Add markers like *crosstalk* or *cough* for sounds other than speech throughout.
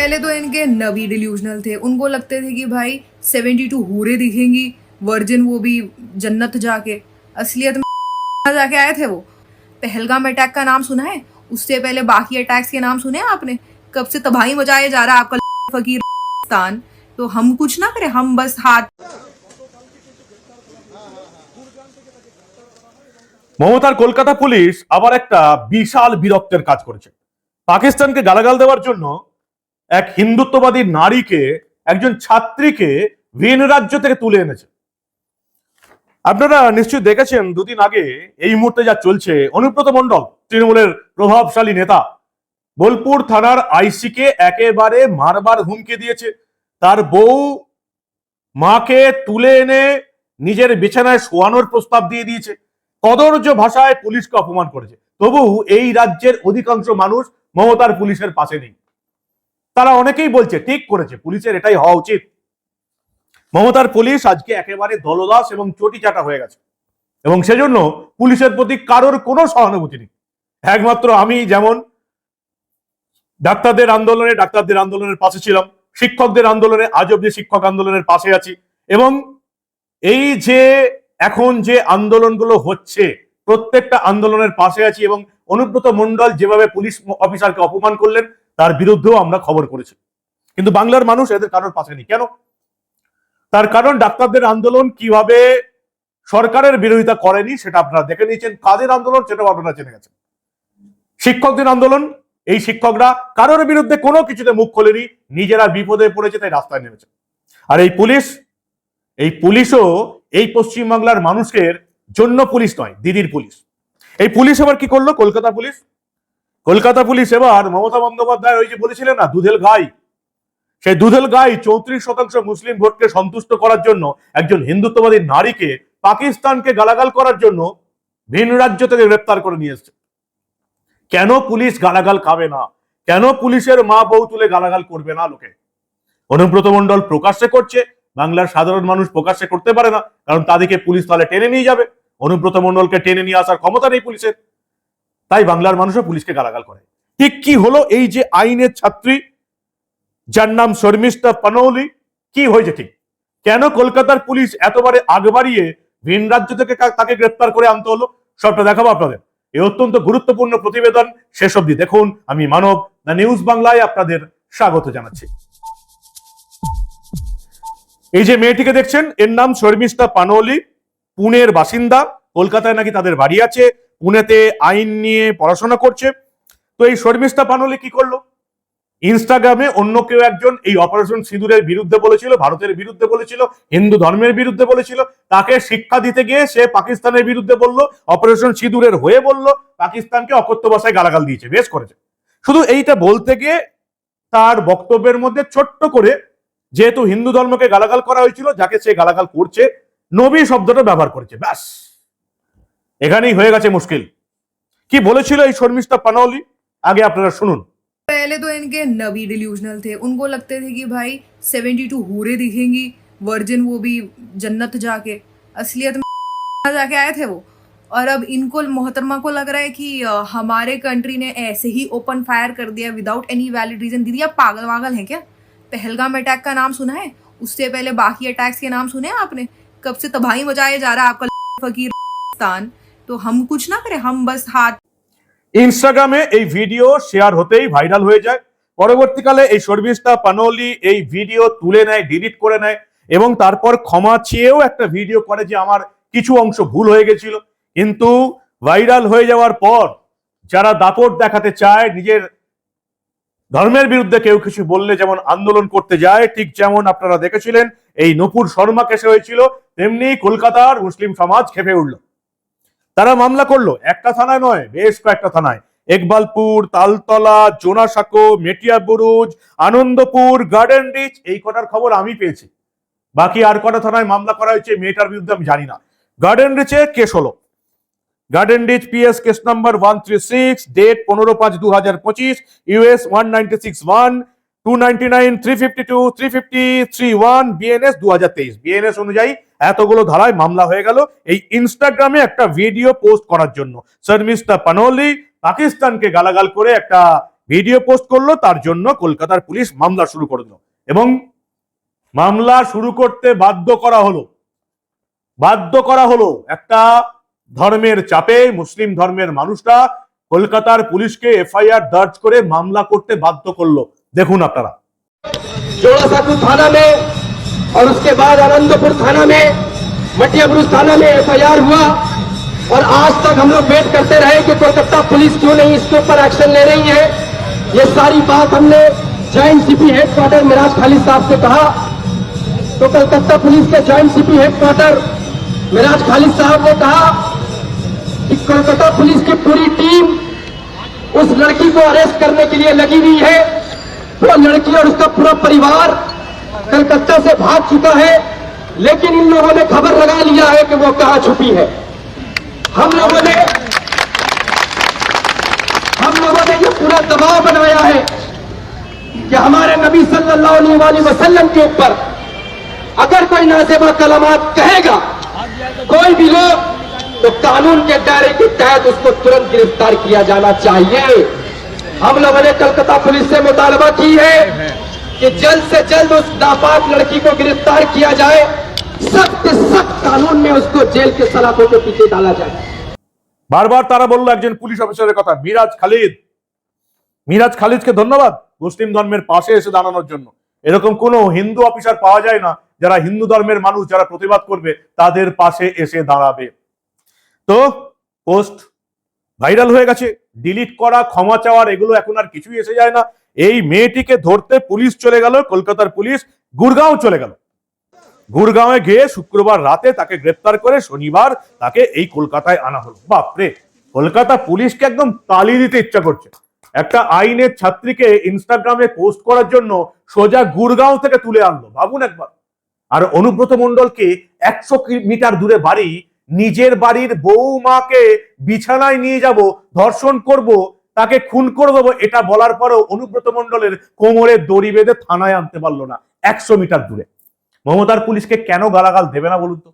पहले तो इनके नबी डिल्यूजनल थे उनको लगते थे कि भाई 72 हूरे दिखेंगी वर्जिन वो भी जन्नत जाके असलियत में *laughs* जाके आए थे वो पहलगाम अटैक का नाम सुना है उससे पहले बाकी अटैक्स के नाम सुने हैं आपने कब से तबाही मचाया जा रहा है आपका फकीर *laughs* *laughs* स्थान तो हम कुछ ना करें हम बस हाथ মমতার কলকাতা পুলিশ আবার একটা বিশাল বীরত্বের কাজ করেছে পাকিস্তানকে গালাগাল দেওয়ার জন্য এক হিন্দুত্ববাদী নারীকে, একজন ছাত্রীকে ভিন রাজ্য থেকে তুলে এনেছে। আপনারা নিশ্চয়ই দেখেছেন, দুদিন আগে এই মুহূর্তে যা চলছে, অনুব্রত মণ্ডল, তৃণমূলের প্রভাবশালী নেতা, বোলপুর থানার আইসিকে একেবারে মারবার হুমকি দিয়েছে। তার বউ মাকে তুলে এনে নিজের বিছানায় শোয়ানোর প্রস্তাব দিয়ে দিয়েছে। কদর্য ভাষায় পুলিশকে অপমান করেছে। তবু এই রাজ্যের অধিকাংশ মানুষ মমতার পুলিশের পাশে নেই। তারা অনেকেই বলছে, ঠিক করেছে, পুলিশের এটাই হওয়া উচিত। মমতার পুলিশ আজকে একেবারে দলদাস এবং চটিচাটা হয়ে গেছে। এবং সেজন্য পুলিশের প্রতি কারোর কোনো সহানুভূতি নেই। একমাত্র আমি যেমন ডাক্তারদের আন্দোলনে, ডাক্তারদের আন্দোলনের পাশে ছিলাম, শিক্ষকদের আন্দোলনে, আজ অব্দি শিক্ষক আন্দোলনের পাশে আছি। এবং এই যে এখন যে আন্দোলনগুলো হচ্ছে, প্রত্যেকটা আন্দোলনের পাশে আছি এবং অনুব্রত মণ্ডল যেভাবে পুলিশ অফিসারকে অপমান করলেন তার বিরুদ্ধেও আমরা খবর করেছি। কিন্তু বাংলার মানুষ এদের কারোর পাশে নেই। কেন? তার কারণ ডাক্তারদের আন্দোলন কীভাবে সরকারের বিরোধিতা করেনি সেটা আপনারা দেখে নিয়েছেন। কাদের আন্দোলন সেটাও আপনারা জেনে গেছেন। শিক্ষকদের আন্দোলন, এই শিক্ষকরা কারোর বিরুদ্ধে কোনো কিছুতে মুখ খোলেনি, নিজেরা বিপদে পড়েছে, তাই রাস্তায় নেমেছে। আর এই পুলিশ, এই পুলিশও এই পশ্চিমবাংলার মানুষের জন্য পুলিশ নয়, দিদির পুলিশ। এই পুলিশ আবার কি করল? কলকাতা পুলিশ কলকাতা পুলিশ এবার মমতা বন্দ্যোপাধ্যায় ওই যে বলেছিলেন না, দুধেল গাই। সেই দুধেল গাই চৌত্রিশ শতাংশ মুসলিম ভোটকে সন্তুষ্ট করার জন্য একজন হিন্দুত্ববাদী নারীকে পাকিস্তানকে গালাগাল করার জন্য ভিন রাজ্য থেকে গ্রেপ্তার করে নিয়ে এসছে। কেন পুলিশ গালাগাল খাবে না? কেন পুলিশের মা বউ তুলে গালাগাল করবে না লোকে? অনুব্রত মণ্ডল প্রকাশ্যে করছে, বাংলার সাধারণ মানুষ প্রকাশ্যে করতে পারে না, কারণ তাদেরকে পুলিশ তাহলে টেনে নিয়ে যাবে। অনুব্রত মণ্ডলকে টেনে নিয়ে আসার ক্ষমতা নেই পুলিশের। তাই বাংলার মানুষও পুলিশকে গালাগাল করে। ঠিক কি হলো এই যে আইনের ছাত্রী? যার নাম শর্মিষ্ঠা পানৌলি, কি হয়েছে ঠিক? কেন কলকাতার পুলিশ এতবারে আগ বাড়িয়ে ভিন রাজ্য থেকে তাকে গ্রেপ্তার করে আনতে হলো? সবটা দেখাবো আপনাদের। এই অত্যন্ত গুরুত্বপূর্ণ প্রতিবেদন শেষ অবধি দেখুন। আমি মানব, দ্য নিউজ বাংলায় আপনাদের স্বাগত জানাচ্ছি। এই যে মেয়েটিকে দেখছেন, এর নাম শর্মিষ্ঠা পানৌলি, পুনের বাসিন্দা। কলকাতায় নাকি তাদের বাড়ি আছে। পুনেতে আইন নিয়ে পড়াশোনা করছে। তো এই শর্মিষ্ঠা পানৌলি কি করল? ইনস্টাগ্রামে অন্য কেউ একজন এই অপারেশন সিঁদুরের বিরুদ্ধে বলেছিল, ভারতের বিরুদ্ধে বলেছিল, হিন্দু ধর্মের বিরুদ্ধে বলেছিল। তাকে শিক্ষা দিতে গিয়ে সে পাকিস্তানের বিরুদ্ধে বলল, অপারেশন সিঁদুরের হয়ে বলল, পাকিস্তানকে অকথ্য ভাষায় গালাগাল দিয়েছে, বেশ করেছে। শুধু এইটা বলতে গিয়ে তার বক্তব্যের মধ্যে ছোট্ট করে যেহেতু হিন্দু ধর্মকে গালাগাল করা হয়েছিল, যাকে সে গালাগাল করছে, নবী শব্দটা ব্যবহার করেছে, ব্যাস। এখানেই হয়ে গেছে মুশকিল কি বলেছিল এই শর্মিষ্ঠা পানৌলি আগে আপনারা শুনুন पहले तो इनके नबी डिल्यूजनल थे उनको लगते थे कि भाई 72 हूरे दिखेंगी वर्जिन वो भी जन्नत जाके असलियत में *laughs* जाके आए थे वो और अब इनको मोहतरमा को लग रहा है कि अ, हमारे कंट्री ने ऐसे ही ओपन फायर कर दिया विदाउट एनी वैलिड रीजन दीदी आप पागल वागल हैं क्या पहलगाम अटैक का नाम सुना है उससे पहले बाकी अटैक्स के नाम सुने हैं आपने कब से तबाही मचाया जा रहा है आपका *laughs* फकीर *laughs* তো হাম কুছ না করে হাম বাস হাত ইনস্টাগ্রামে এই ভিডিও শেয়ার হতেই ভাইরাল হয়ে যায়। পরবর্তীকালে এই সর্বিস্তা পানোলি এই ভিডিও তুলে নেয় ডিলিট করে নেয় এবং তারপর ক্ষমা চেয়েও একটা ভিডিও করে যে আমার কিছু অংশ ভুল হয়ে গেছিল। কিন্তু ভাইরাল হয়ে যাওয়ার পর যারা দাপট দেখাতে চায়, নিজের ধর্মের বিরুদ্ধে কেউ কিছু বললে যেমন আন্দোলন করতে যায়, ঠিক যেমন আপনারা দেখেছিলেন, এই নপুর শর্মা কেসে হয়েছিল, তেমনি কলকাতার মুসলিম সমাজ খেপে উঠল। তারা মামলা করল। একটা থানায় নয়, বেশ কয়েকটা থানায়। Ekbalpur, Taltala, Jorasanko Metiabruz, Anandapur, Garden Reach, এই কটার খবর আমি পেয়েছি। বাকি আর কটা থানায় মামলা করা হয়েছে, মেয়েটার বিরুদ্ধে আমি জানি না। গার্ডেন রিচে কেস হলো। Garden Reach PS case number one three six, date পনেরো পাঁচ দু হাজার পঁচিশ US one ninety six one two ninety nine three fifty two three fifty three one BNS দু তেইশ বিএনএস অনুযায়ী এতগুলো ধারায় মামলা হয়ে গেল এই ইনস্টাগ্রামে একটা ভিডিও পোস্ট করার জন্য। পাকিস্তানকে গালাগাল করে একটা ভিডিও পোস্ট করল, তার জন্য কলকাতার পুলিশ মামলা শুরু করে দিল। এবং মামলা শুরু করতে বাধ্য করা হলো। বাধ্য করা হলো একটা ধর্মের চাপে, মুসলিম ধর্মের মানুষরা কলকাতার পুলিশকে এফআইআর দর্জ করে মামলা করতে বাধ্য করল। দেখুন আপনারা जोड़ा साकू थाना में और उसके बाद आनंदपुर थाना में मटिया ब्रुज थाना में एफआईआर हुआ और आज तक हम लोग वेट करते रहे कि कोलकाता पुलिस क्यों नहीं इसके ऊपर एक्शन ले रही है ये सारी बात हमने joint CP headquarter Miraj Khalid साहब से कहा तो कलकत्ता पुलिस के joint CP headquarter Miraj Khalid साहब ने कहा कि कोलकाता पुलिस की पूरी टीम उस लड़की को अरेस्ट करने के लिए लगी हुई है वो लड़की और उसका पूरा परिवार कलकत्ता से भाग चुका है, लेकिन इन लोगों ने खबर लगा लिया है कि वो कहाँ छुपी है। हम लोगों ने हम लोगों ने ये पूरा दबाव बनाया है कि हमारे नबी सल्लल्लाहु अलैहि वसल्लम के ऊपर अगर कोई नाजेबा कलामात कहेगा, कोई भी लोग तो कानून के दायरे के तहत उसको तुरंत गिरफ़्तार किया जाना चाहिए। हम लोगों ने कलकत्ता पुलिस से मुतालबा की है कि जल्द से जल्द उस नापाक लड़की को गिरफ्तार किया जाए सख्त सख्त कानून में उसको जेल के सलाखों के पीछे डाला जाए বারবার তারা বললো একজন পুলিশ অফিসারের কথা মিরাজ খালিদ মিরাজ খালিদকে ধন্যবাদ মুসলিম ধর্মের পাশে এসে দাঁড়ানোর জন্য এরকম কোনো হিন্দু অফিসার পাওয়া যায় না যারা হিন্দু ধর্মের মানুষ যারা প্রতিবাদ করবে তাদের পাশে এসে দাঁড়াবে তো পোস্ট ভাইরাল হয়ে গেছে ডিলিট করা, ক্ষমা চাওয়ার, এগুলো এখন আর কিছুই এসে যায় না। এই মেয়েটিকে ধরতে পুলিশ চলে গেল, কলকাতার পুলিশ গুরগাঁও চলে গেল। গুরগাঁওয়ে গিয়ে শুক্রবার রাতে তাকে গ্রেপ্তার করে শনিবার তাকে এই কলকাতায় আনা হলো। বাপরে, কলকাতা পুলিশকে একদম তালি দিতে ইচ্ছা করছে। একটা আইনের ছাত্রীকে ইনস্টাগ্রামে পোস্ট করার জন্য সোজা গুরগাঁও থেকে তুলে আনলো। ভাবুন একবার। আর অনুব্রত মণ্ডলকে একশো মিটার দূরে বাড়ি নিজের বাড়ির বৌমাকে বিছানায় নিয়ে যাব, ধর্ষণ করব, তাকে খুন করে দেবো, এটা বলার পরেও অনুব্রত মণ্ডলের কোমরে দড়ি বেঁধে থানায় আনতে পারল না, একশো মিটার দূরে। মমতার পুলিশকে কেন গালাগাল দেবে না বলুন তো?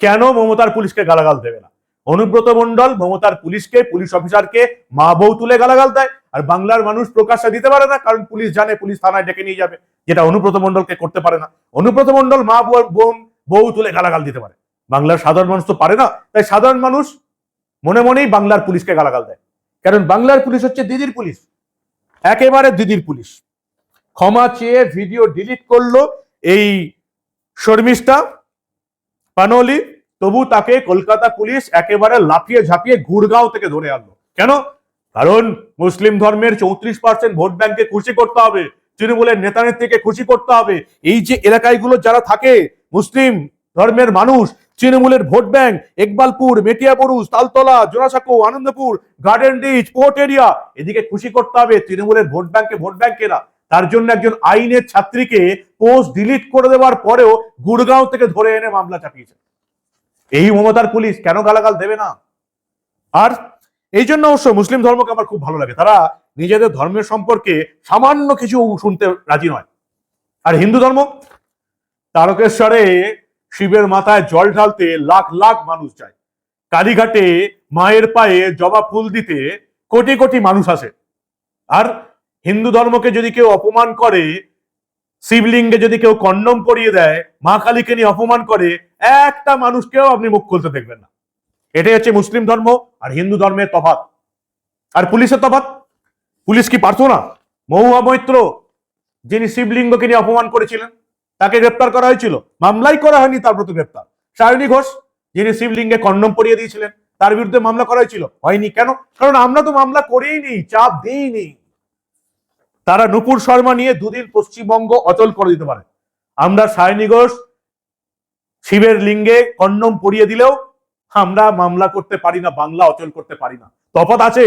কেন মমতার পুলিশকে গালাগাল দেবে না? অনুব্রত মণ্ডল মমতার পুলিশকে, পুলিশ অফিসারকে, মা বউ তুলে গালাগাল দেয়, আর বাংলার মানুষ প্রকাশ্যে দিতে পারে না, কারণ পুলিশ জানে, পুলিশ থানায় ডেকে নিয়ে যাবে, যেটা অনুব্রত মণ্ডলকে করতে পারে না। অনুব্রত মণ্ডল মা বোন বউ তুলে গালাগাল দিতে পারে। বাংলার সাধারণ মানুষ তো পারে না, তাই সাধারণ মানুষ মনে মনেই বাংলার পুলিশকে গালাগাল দেয়। কারণ বাংলার পুলিশ হচ্ছে দিদির পুলিশ, একেবারে দিদির পুলিশ। ক্ষমা চেয়ে ভিডিও ডিলিট করল এই শর্মিষ্ঠা, পানলি, তবু তাকে কলকাতা পুলিশ একেবারে লাফিয়ে ঝাঁপিয়ে গুড়গাঁও থেকে ধরে আনলো। কেন? কারণ মুসলিম ধর্মের চৌত্রিশ পার্সেন্ট ভোট ব্যাংকে খুশি করতে হবে, তৃণমূলের নেতা নেত্রীকে খুশি করতে হবে। এই যে এলাকাগুলো যারা থাকে, মুসলিম ধর্মের মানুষ, তৃণমূলের vote bank Ekbalpur Metiabruz Taltala, Jorasanko, Anandapur, Garden Reach, port area. এদিকে খুশি করতে হবে, তৃণমূলের ভোট ব্যাংকে ভোট ব্যাংকেরা। তার জন্য একজন আইনের ছাত্রীকে পোস্ট ডিলিট করে দেওয়ার পরেও গুড়গাঁও থেকে ধরে এনে মামলা চাপিয়েছে। এই মমতার পুলিশ কেন গালাগাল দেবে না? আর এই জন্য অবশ্য মুসলিম ধর্মকে আমার খুব ভালো লাগে। তারা নিজেদের ধর্মের সম্পর্কে সামান্য কিছু শুনতে রাজি নয়। আর হিন্দু ধর্ম, তারকেশ্বরে শিবের মাথায় জল ঢালতে লাখ লাখ মানুষ যায়। কালীঘাটে মায়ের পায়ে জবা ফুল দিতে কোটি কোটি মানুষ আসে। আর হিন্দু ধর্মকে যদি কেউ অপমান করে, শিবলিঙ্গে যদি কেউ কন্ডম পরিয়ে দেয়, মা কালীকে নিয়ে অপমান করে, একটা মানুষকেও আপনি মুখ খুলতে দেখবেন না। এটাই হচ্ছে মুসলিম ধর্ম আর হিন্দু ধর্মের তফাত আর পুলিশের তফাত পুলিশ কি পারতো না? মহুয়া মৈত্র, যিনি শিবলিঙ্গকে নিয়ে অপমান করেছিলেন তাকে গ্রেপ্তার করা হয়েছিল। মামলাই করা হয়নি, তার প্রতি গ্রেপ্তার। সায়নী ঘোষ, যিনি শিবলিঙ্গে কন্ডম পরিয়ে দিয়েছিলেন, তার বিরুদ্ধে মামলা করা হয়েছিল। হয়নি কেন? কারণ আমরা তো মামলা করেই নি চাপ দিইনি তারা নুপুর শর্মা নিয়ে দুদিন পশ্চিমবঙ্গ অচল করে দিতে পারে। আমরা সায়নী ঘোষ, শিবের লিঙ্গে কন্ডম পরিয়ে দিলেও আমরা মামলা করতে পারি না, বাংলা অচল করতে পারি না। তফাৎ আছে।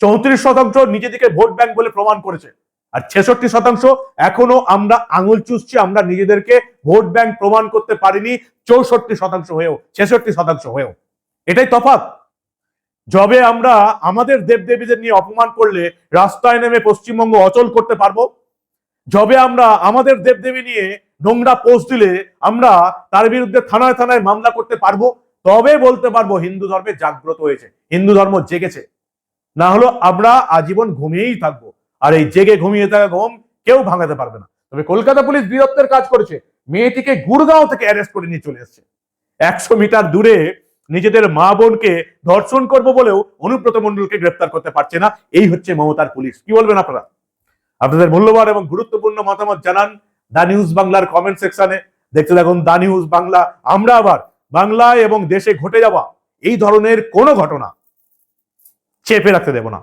চৌত্রিশ শতাংশ নিজেদেরকে ভোট ব্যাংক বলে প্রমাণ করেছে। আর ছেষট্টি শতাংশ এখনও আমরা আঙুল চুষছি, আমরা নিজেদেরকে ভোট ব্যাংক প্রমাণ করতে পারিনি, চৌষট্টি শতাংশ হয়েও, ছেষট্টি শতাংশ হয়েও। এটাই তফাত যবে আমরা আমাদের দেবদেবীদের নিয়ে অপমান করলে রাস্তায় নেমে পশ্চিমবঙ্গ অচল করতে পারব? যবে আমরা আমাদের দেবদেবী নিয়ে নোংরা পোস্ট দিলে আমরা তার বিরুদ্ধে থানায় থানায় মামলা করতে পারব? তবে বলতে পারব হিন্দু ধর্মে জাগ্রত হয়েছে, হিন্দু ধর্ম জেগেছে। না হলো আমরা আজীবন ঘুমিয়েই থাকব। আর এই জেগে ঘুমিয়ে থাকা ঘুম কেউ ভাঙাতে পারবে না। তবে কলকাতা পুলিশ বীরত্বের কাজ করেছে। মেয়েটিকে গুড়গাঁও থেকে অ্যারেস্ট করে নিয়ে চলে এসেছে। একশো মিটার দূরে নিজেদের মা বোনকে ধর্ষণ করব বলেও অনুব্রত মণ্ডলকে গ্রেপ্তার করতে পারছে না। এই হচ্ছে মমতার পুলিশ। কি বলবেন আপনারা? আপনাদের মূল্যবান এবং গুরুত্বপূর্ণ মতামত জানান দা নিউজ বাংলার কমেন্ট সেকশনে দেখতে থাকুন দা নিউজ বাংলা। আমরা আবার বাংলায় এবং দেশে ঘটে যাওয়া এই ধরনের কোনো ঘটনা চেপে রাখতে দেব না।